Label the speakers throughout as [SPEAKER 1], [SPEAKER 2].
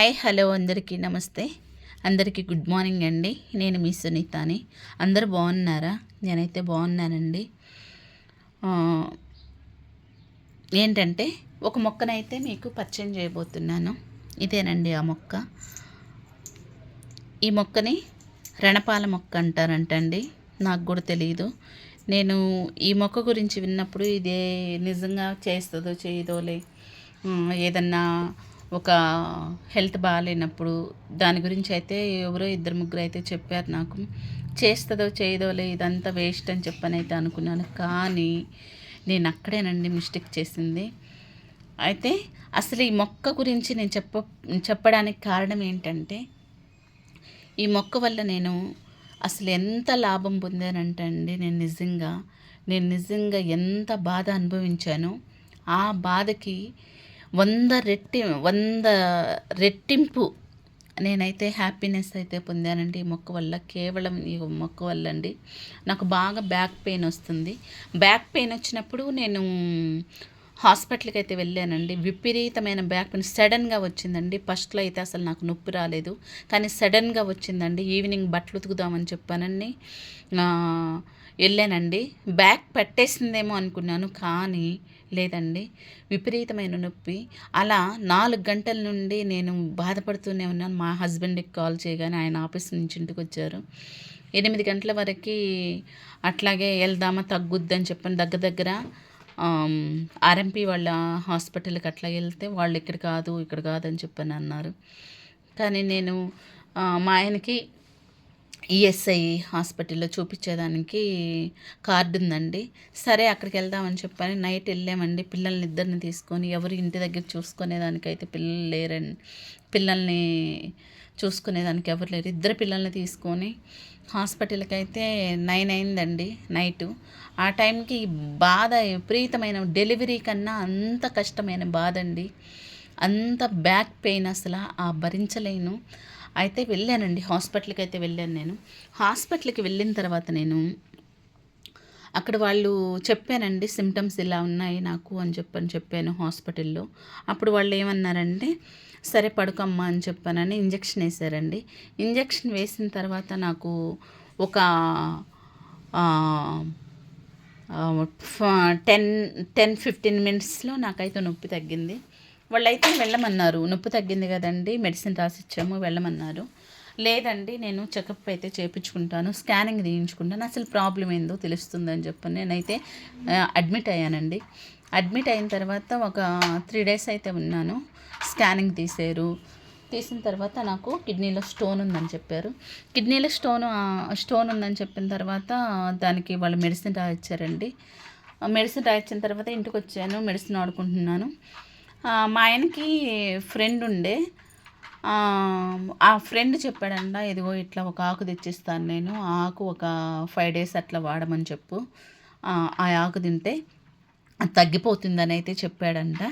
[SPEAKER 1] Hi hello అందరికీ నమస్తే. అందరికీ గుడ్ మార్నింగ్ అండి. నేను మీ సునీతాని. అందరూ బాగున్నారా? నేనైతే బాగున్నానండి. ఏంటంటే ఒక మొక్కనైతే మీకు పరిచయం చేయబోతున్నాను. ఇదేనండి ఆ మొక్క. ఈ మొక్కని రణపాల మొక్క అంటారంటండి. నాకు కూడా తెలియదు నేను ఈ మొక్క గురించి విన్నప్పుడు ఇదే నిజంగా చేస్తుందో చేయదోలే ఏదన్నా ఒక హెల్త్ బాగాలేనప్పుడు దాని గురించి అయితే ఎవరో ఇద్దరు ముగ్గురు అయితే చెప్పారు నాకు. చేస్తుందో చేయదోలే ఇదంతా వేస్ట్ అని చెప్పని అయితే అనుకున్నాను. కానీ నేను అక్కడేనండి మిస్టేక్ చేసింది. అయితే అసలు ఈ మొక్క గురించి నేను చెప్ప చెప్పడానికి కారణం ఏంటంటే ఈ మొక్క వల్ల నేను అసలు ఎంత లాభం పొందానంటే అండి నేను నిజంగా నేను నిజంగా ఎంత బాధ అనుభవించానో ఆ బాధకి వంద రెట్టి వంద రెట్టింపు. నేనైతే హ్యాపీనెస్ అయితే పొందానండి. ఈ మొక్క వల్ల కేవలం ఈ మొక్క వల్ల అండి నాకు బాగా బ్యాక్ పెయిన్ వస్తుంది. బ్యాక్ పెయిన్ వచ్చినప్పుడు నేను హాస్పిటల్కి అయితే వెళ్ళానండి. విపరీతమైన బ్యాక్ పెయిన్ సడన్గా వచ్చిందండి. ఫస్ట్లో అయితే అసలు నాకు నొప్పి రాలేదు. కానీ సడన్గా వచ్చిందండి. ఈవినింగ్ బట్టలు ఉతుకుదామని చెప్పానండి. వెళ్ళానండి. బ్యాక్ పట్టేసిందేమో అనుకున్నాను కానీ లేదండి. విపరీతమైన నొప్పి. అలా నాలుగు గంటల నుండి నేను బాధపడుతూనే ఉన్నాను. మా హస్బెండ్కి కాల్ చేయగానే ఆయన ఆఫీస్ నుంచి ఇంటికి వచ్చారు. ఎనిమిది గంటల వరకు అట్లాగే వెళ్దామా తగ్గుద్దని చెప్పని దగ్గర దగ్గర ఆర్ఎంపీ వాళ్ళ హాస్పిటల్కి అట్లా వెళ్తే వాళ్ళు ఇక్కడ కాదు ఇక్కడ కాదని చెప్పని అన్నారు. కానీ నేను మా ఆయనకి ఈఎస్ఐ హాస్పిటల్లో చూపించేదానికి కార్డు ఉందండి సరే అక్కడికి వెళ్దామని చెప్పని నైట్ వెళ్ళామండి. పిల్లల్ని ఇద్దరిని తీసుకొని ఎవరు ఇంటి దగ్గర చూసుకునేదానికైతే పిల్లలు లేరండి పిల్లల్ని చూసుకునేదానికి ఎవరు లేరు. ఇద్దరు పిల్లల్ని తీసుకొని హాస్పిటల్కి అయితే నైన్ అయిందండి నైటు. ఆ టైంకి బాధ విపరీతమైన డెలివరీ కన్నా అంత కష్టమైన బాధ అండి అంత బ్యాక్ పెయిన్ అసలు. ఆ భరించలేను. అయితే వెళ్ళానండి. హాస్పిటల్కి అయితే వెళ్ళాను నేను. హాస్పిటల్కి వెళ్ళిన తర్వాత నేను అక్కడ వాళ్ళు చెప్పానండి సిమ్టమ్స్ ఇలా ఉన్నాయి నాకు అని చెప్పని చెప్పాను హాస్పిటల్లో. అప్పుడు వాళ్ళు ఏమన్నారంటే సరే పడుకమ్మా అని చెప్పానని ఇంజక్షన్ వేశారండి. ఇంజక్షన్ వేసిన తర్వాత నాకు ఒక టెన్ టెన్ ఫిఫ్టీన్ మినిట్స్లో నాకైతే నొప్పి తగ్గింది. వాళ్ళైతే వెళ్ళమన్నారు. నొప్పి తగ్గింది కదండి మెడిసిన్ రాసిచ్చాము వెళ్ళమన్నారు. లేదండి నేను చెకప్ అయితే చేయించుకుంటాను స్కానింగ్ తీయించుకుంటాను. అసలు ప్రాబ్లం ఏందో తెలుస్తుందని చెప్పి నేనైతే అడ్మిట్ అయ్యానండి. అడ్మిట్ అయిన తర్వాత ఒక త్రీ డేస్ అయితే ఉన్నాను. స్కానింగ్ తీసారు తీసిన తర్వాత నాకు కిడ్నీలో స్టోన్ ఉందని చెప్పారు. కిడ్నీలో స్టోన్ స్టోన్ ఉందని చెప్పిన తర్వాత దానికి వాళ్ళు మెడిసిన్ రాయిచ్చారండి. మెడిసిన్ రాయించిన తర్వాత ఇంటికి వచ్చాను మెడిసిన్ వాడుకుంటున్నాను. మా ఆయనకి ఫ్రెండ్ ఉండే. ఆ, ఫ్రెండ్ చెప్పాడంట ఇదిగో ఇట్లా ఒక ఆకు తెచ్చిస్తాను నేను ఆ ఆకు ఒక ఫైవ్ డేస్ అట్లా వాడమని చెప్పు. ఆ ఆకు తింటే తగ్గిపోతుందని అయితే చెప్పాడంట.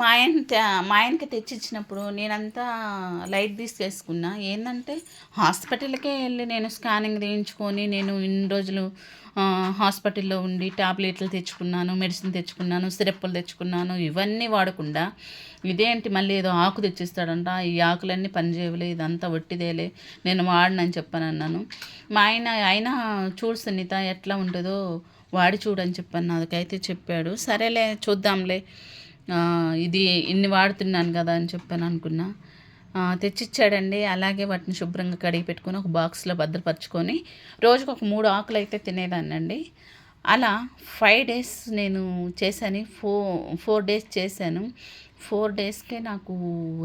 [SPEAKER 1] మా ఆయన మా ఆయనకి తెచ్చిచ్చినప్పుడు నేనంతా లైట్ తీసుకేసుకున్నా ఏంటంటే హాస్పిటల్కే వెళ్ళి నేను స్కానింగ్ తీయించుకొని నేను ఇన్ని రోజులు హాస్పిటల్లో ఉండి టాబ్లెట్లు తెచ్చుకున్నాను మెడిసిన్ తెచ్చుకున్నాను సిరప్పులు తెచ్చుకున్నాను ఇవన్నీ వాడకుండా ఇదేంటి మళ్ళీ ఏదో ఆకు తెచ్చిస్తాడంట ఈ ఆకులన్నీ పనిచేయలే ఇదంతా ఒట్టిదేలే నేను వాడనని చెప్పాను అన్నాను మా ఆయన అయినా చూడు సునీత ఎట్లా ఉంటుందో వాడి చూడని చెప్పాను నాకైతే చెప్పాడు. సరేలే చూద్దాంలే. ఇది ఇన్ని వాడుతున్నాను కదా అని చెప్పాను అనుకున్నా. తెచ్చిచ్చాడండి. అలాగే వాటిని శుభ్రంగా కడిగి పెట్టుకొని ఒక బాక్స్లో భద్రపరచుకొని రోజుకు ఒక మూడు ఆకులు అయితే తినేదాన్నండి. అలా ఫైవ్ డేస్ నేను చేశాను. ఫో ఫోర్ డేస్ చేశాను. ఫోర్ డేస్కే నాకు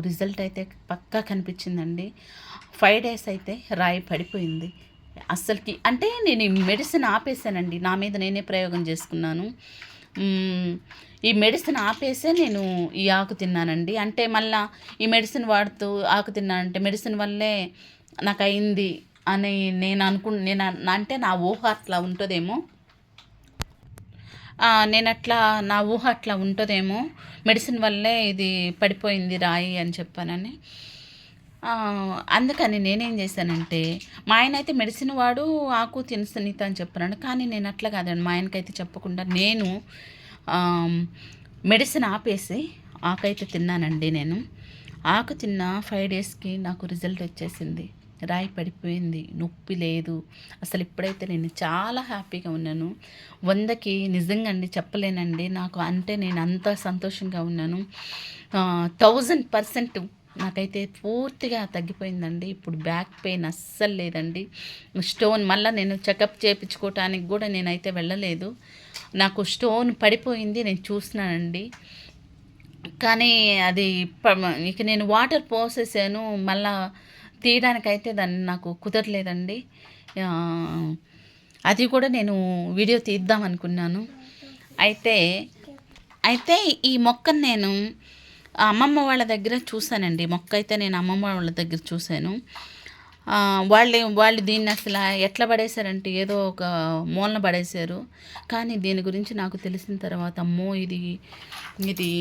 [SPEAKER 1] రిజల్ట్ అయితే పక్కా కనిపించిందండి. ఫైవ్ డేస్ అయితే రాయి పడిపోయింది. అస్సలకి అంటే నేను మెడిసిన్ ఆపేసానండి నా మీద నేనే ప్రయోగం చేసుకున్నాను. ఈ మెడిసిన్ ఆపేసే నేను ఈ ఆకు తిన్నానండి. అంటే మళ్ళా ఈ మెడిసిన్ వాడుతూ ఆకు తిన్నానంటే మెడిసిన్ వల్లే నాకు అయింది అని నేను అనుకు నేను అంటే నా ఊహ అట్లా ఉంటుందేమో. నేను అట్లా నా ఊహ అట్లా ఉంటుందేమో. మెడిసిన్ వల్లే ఇది పడిపోయింది రాయి అని చెప్పానని. అందుకని నేనేం చేశానంటే మా ఆయన అయితే మెడిసిన్ వాడు ఆకు తిను సునీత అని చెప్పాను కానీ నేను అట్లా కాదండి. మా ఆయనకైతే చెప్పకుండా నేను మెడిసిన్ ఆపేసి ఆకైతే తిన్నానండి నేను. ఆకు తిన్న ఫైవ్ డేస్కి నాకు రిజల్ట్ వచ్చేసింది. రాయి పడిపోయింది. నొప్పి లేదు. అసలు ఇప్పుడైతే నేను చాలా హ్యాపీగా ఉన్నాను. వందకి నిజంగా అండి చెప్పలేనండి. నాకు అంటే నేను అంత సంతోషంగా ఉన్నాను. థౌజండ్ పర్సెంట్ నాకైతే పూర్తిగా తగ్గిపోయిందండి. ఇప్పుడు బ్యాక్ పెయిన్ అస్సలు లేదండి. స్టోన్ మళ్ళీ నేను చెకప్ చేయించుకోవటానికి కూడా నేనైతే వెళ్ళలేదు. నాకు స్టోన్ పడిపోయింది నేను చూసినానండి కానీ అది ఇక నేను వాటర్ పోసేసాను. మళ్ళా తీయడానికైతే దాన్ని నాకు కుదరలేదండి. అది కూడా నేను వీడియో తీద్దాం అనుకున్నాను. అయితే అయితే ఈ మొక్కను నేను అమ్మమ్మ వాళ్ళ దగ్గర చూశానండి. మొక్క అయితే నేను అమ్మమ్మ వాళ్ళ దగ్గర చూశాను. వాళ్ళు వాళ్ళు దీన్ని అసలు ఎట్లా పడేశారంటే ఏదో ఒక మూలన పడేశారు. కానీ దీని గురించి నాకు తెలిసిన తర్వాత అమ్మో ఇది ఇది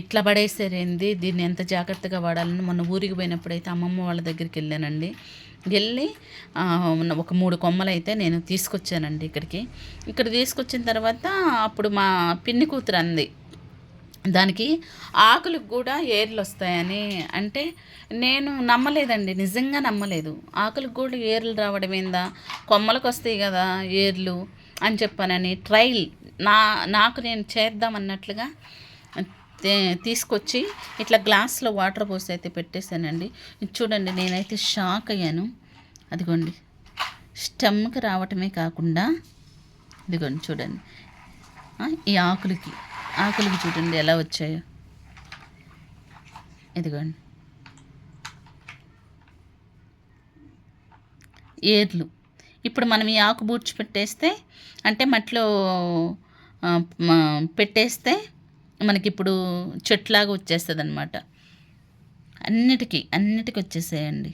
[SPEAKER 1] ఇట్లా పడేసారేంది దీన్ని ఎంత జాగ్రత్తగా వాడాలని మొన్న ఊరికి పోయినప్పుడైతే అమ్మమ్మ వాళ్ళ దగ్గరికి వెళ్ళానండి. వెళ్ళి ఒక మూడు కొమ్మలు అయితే నేను తీసుకొచ్చానండి ఇక్కడికి. ఇక్కడ తీసుకొచ్చిన తర్వాత అప్పుడు మా పిన్ని కూతురు అంది దానికి ఆకులకు కూడా ఏర్లు వస్తాయని అంటే నేను నమ్మలేదండి నిజంగా నమ్మలేదు. ఆకులకు కూడా ఏర్లు రావడం ఏందా? కొమ్మలకు వస్తాయి కదా ఏర్లు అని చెప్పానని ట్రైల్ నా నాకు నేను చేద్దామన్నట్లుగా తీసుకొచ్చి ఇట్లా గ్లాస్లో వాటర్ పోసి అయితే పెట్టేశానండి. చూడండి నేనైతే షాక్ అయ్యాను. అదిగోండి స్టమ్కి రావటమే కాకుండా ఇదిగోండి చూడండి. ఈ ఆకులకి. ఆకులకి చూడండి ఎలా వచ్చాయో. ఇదిగోండి. ఏర్లు. ఇప్పుడు మనం ఈ ఆకు బూడ్చి పెట్టేస్తే అంటే మట్లో పెట్టేస్తే మనకి ఇప్పుడు చెట్లాగా వచ్చేస్తుంది అనమాట అన్నిటికీ అన్నిటికీ వచ్చేసేయండి.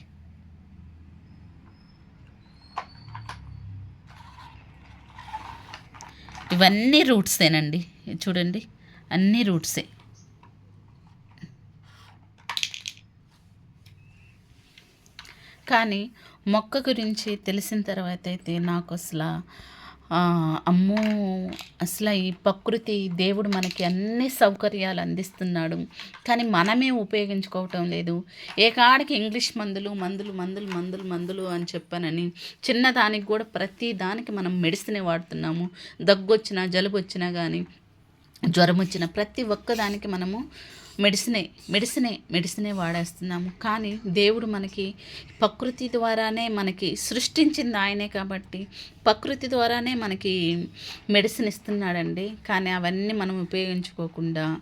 [SPEAKER 1] ఇవన్నీ రూట్సేనండి. చూడండి. అన్ని రూట్సే. కానీ మొక్క గురించి తెలిసిన తర్వాత అయితే నాకు అసలు అమ్మో అసలు ఈ ప్రకృతి దేవుడు మనకి అన్ని సౌకర్యాలు అందిస్తున్నాడు. కానీ మనమే ఉపయోగించుకోవటం లేదు. ఏ కాడికి ఇంగ్లీష్ మందులు మందులు మందులు మందులు మందులు అని చెప్పానని చిన్నదానికి కూడా ప్రతి దానికి మనం మెడిసినే వాడుతున్నాము. దగ్గు వచ్చినా జలుబు వచ్చినా కానీ జ్వరం వచ్చిన ప్రతి ఒక్కదానికి మనము మెడిసినే మెడిసినే మెడిసినే వాడేస్తున్నాము. కానీ దేవుడు మనకి ప్రకృతి ద్వారానే మనకి సృష్టించింది ఆయనే కాబట్టి ప్రకృతి ద్వారానే మనకి మెడిసిన్ ఇస్తున్నాడండి. కానీ అవన్నీ మనం ఉపయోగించుకోకుండా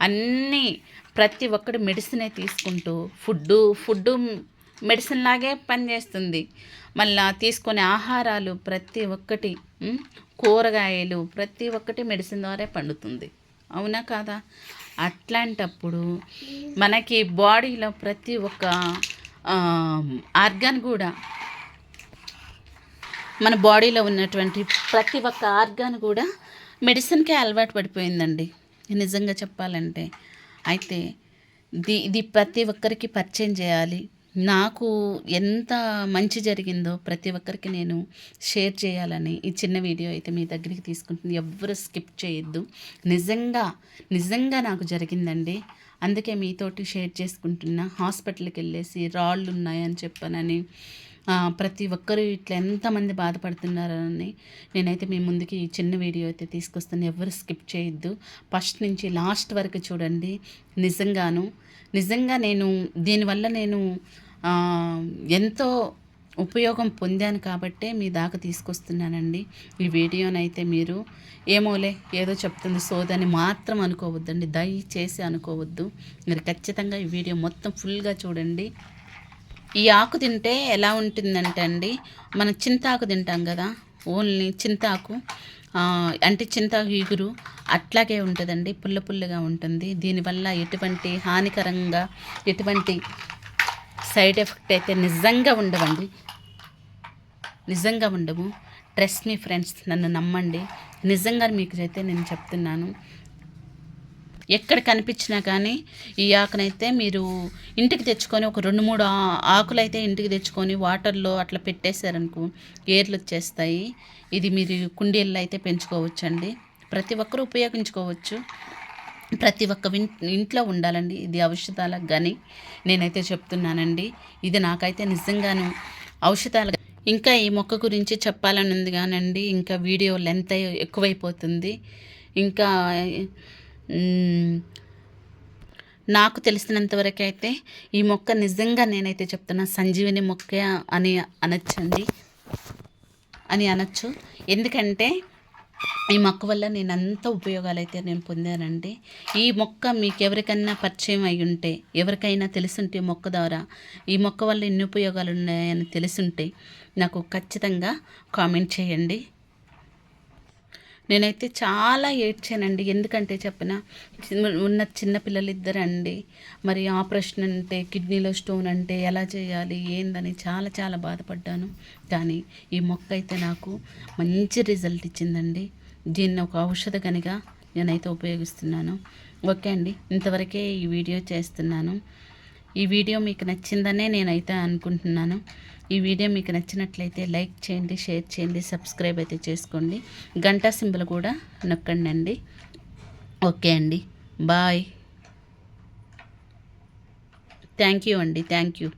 [SPEAKER 1] అన్నీ ప్రతి ఒక్కడు మెడిసినే తీసుకుంటూ ఫుడ్డు ఫుడ్డు మెడిసిన్ లాగే పనిచేస్తుంది. మళ్ళా తీసుకునే ఆహారాలు ప్రతి ఒక్కటి కూరగాయలు ప్రతి ఒక్కటి మెడిసిన్ ద్వారా పండుతుంది. అవునా కాదా? అట్లాంటప్పుడు మనకి బాడీలో ప్రతి ఒక్క ఆర్గాన్ కూడా మన బాడీలో ఉన్నటువంటి ప్రతి ఒక్క ఆర్గాన్ కూడా మెడిసిన్కే అలవాటు పడిపోయిందండి. నిజంగా చెప్పాలంటే అయితే ది ఇది ప్రతి ఒక్కరికి పరిచయం చేయాలి. నాకు ఎంత మంచి జరిగిందో ప్రతి ఒక్కరికి నేను షేర్ చేయాలని ఈ చిన్న వీడియో అయితే మీ దగ్గరికి తీసుకుంటుంది. ఎవ్వరు స్కిప్ చేయొద్దు. నిజంగా నిజంగా నాకు జరిగిందండి. అందుకే మీతోటి షేర్ చేసుకుంటున్నా. హాస్పిటల్కి వెళ్ళేసి రాళ్ళు ఉన్నాయని చెప్పానని ప్రతి ఒక్కరు ఇట్లా ఎంతమంది బాధపడుతున్నారని నేనైతే మీ ముందుకి ఈ చిన్న వీడియో అయితే తీసుకొస్తాను. ఎవరు స్కిప్ చేయొద్దు. ఫస్ట్ నుంచి లాస్ట్ వరకు చూడండి. నిజంగాను నిజంగా నేను దీనివల్ల నేను ఎంతో ఉపయోగం పొందాను కాబట్టే మీ దాకా తీసుకొస్తున్నానండి. ఈ వీడియోనైతే మీరు ఏమోలే ఏదో చెప్తుంది సోదని మాత్రం అనుకోవద్దండి. దయచేసి అనుకోవద్దు. మీరు ఖచ్చితంగా ఈ వీడియో మొత్తం ఫుల్గా చూడండి. ఈ ఆకు తింటే ఎలా ఉంటుందంటే అండి మనం చింతాకు తింటాం కదా ఓన్లీ చింతాకు అంటే చింతాకు ఇగురు అట్లాగే ఉంటుందండి పుల్ల పుల్లగా ఉంటుంది. దీనివల్ల ఎటువంటి హానికరంగా ఎటువంటి సైడ్ ఎఫెక్ట్ అయితే నిజంగా ఉండవండి. నిజంగా ఉండవు ట్రస్ట్ మీ ఫ్రెండ్స్ నన్ను నమ్మండి. నిజంగా మీకు అయితే నేను చెప్తున్నాను. ఎక్కడ కనిపించినా కానీ ఈ ఆకునైతే మీరు ఇంటికి తెచ్చుకొని ఒక రెండు మూడు ఆకులైతే ఆకులు అయితే ఇంటికి తెచ్చుకొని వాటర్లో అట్లా పెట్టేశారనుకో ఏర్లు వచ్చేస్తాయి. ఇది మీరు కుండీల్లో అయితే పెంచుకోవచ్చండి. ప్రతి ఒక్కరూ ఉపయోగించుకోవచ్చు. ప్రతి ఒక్క ఇంట్లో ఉండాలండి. ఇది ఔషధాలకు కానీ నేనైతే చెప్తున్నానండి. ఇది నాకైతే నిజంగాను ఔషధాలు ఇంకా ఈ మొక్క గురించి చెప్పాలని ఉంది కానండి ఇంకా వీడియో లెంత్ ఎక్కువైపోతుంది. ఇంకా నాకు తెలిసినంత వరకు అయితే ఈ మొక్క నిజంగా నేనైతే చెప్తున్నా సంజీవిని మొక్క అని అనొచ్చండి. అని అనొచ్చు. ఎందుకంటే ఈ మొక్క వల్ల నేను అంత ఉపయోగాలు అయితే నేను పొందానండి. ఈ మొక్క మీకు ఎవరికైనా పరిచయం అయి ఉంటే ఎవరికైనా తెలుసుంటే మొక్క ద్వారా ఈ మొక్క వల్ల ఎన్ని ఉపయోగాలు ఉన్నాయని తెలుసుంటే నాకు ఖచ్చితంగా కామెంట్ చేయండి. నేనైతే చాలా ఏడ్చానండి. ఎందుకంటే చెప్పిన ఉన్న చిన్న పిల్లలు ఇద్దరండి మరి ఆపరేషన్ అంటే కిడ్నీలో స్టోన్ అంటే ఎలా చేయాలి ఏందని చాలా చాలా బాధపడ్డాను. కానీ ఈ మొక్క అయితే నాకు మంచి రిజల్ట్ ఇచ్చిందండి. దీన్ని ఒక ఔషధ గనిగా నేనైతే ఉపయోగిస్తున్నాను. ఓకే అండి ఇంతవరకే ఈ వీడియో చేస్తున్నాను. ఈ వీడియో మీకు నచ్చిందనే నేనైతే అనుకుంటున్నాను. ఈ వీడియో మీకు నచ్చినట్లయితే లైక్ చేయండి షేర్ చేయండి సబ్స్క్రైబ్ అయితే చేసుకోండి. గంట సింబల్ కూడా నొక్కండి అండి ఓకే అండి. బాయ్. థ్యాంక్ యూ అండి. Thank you.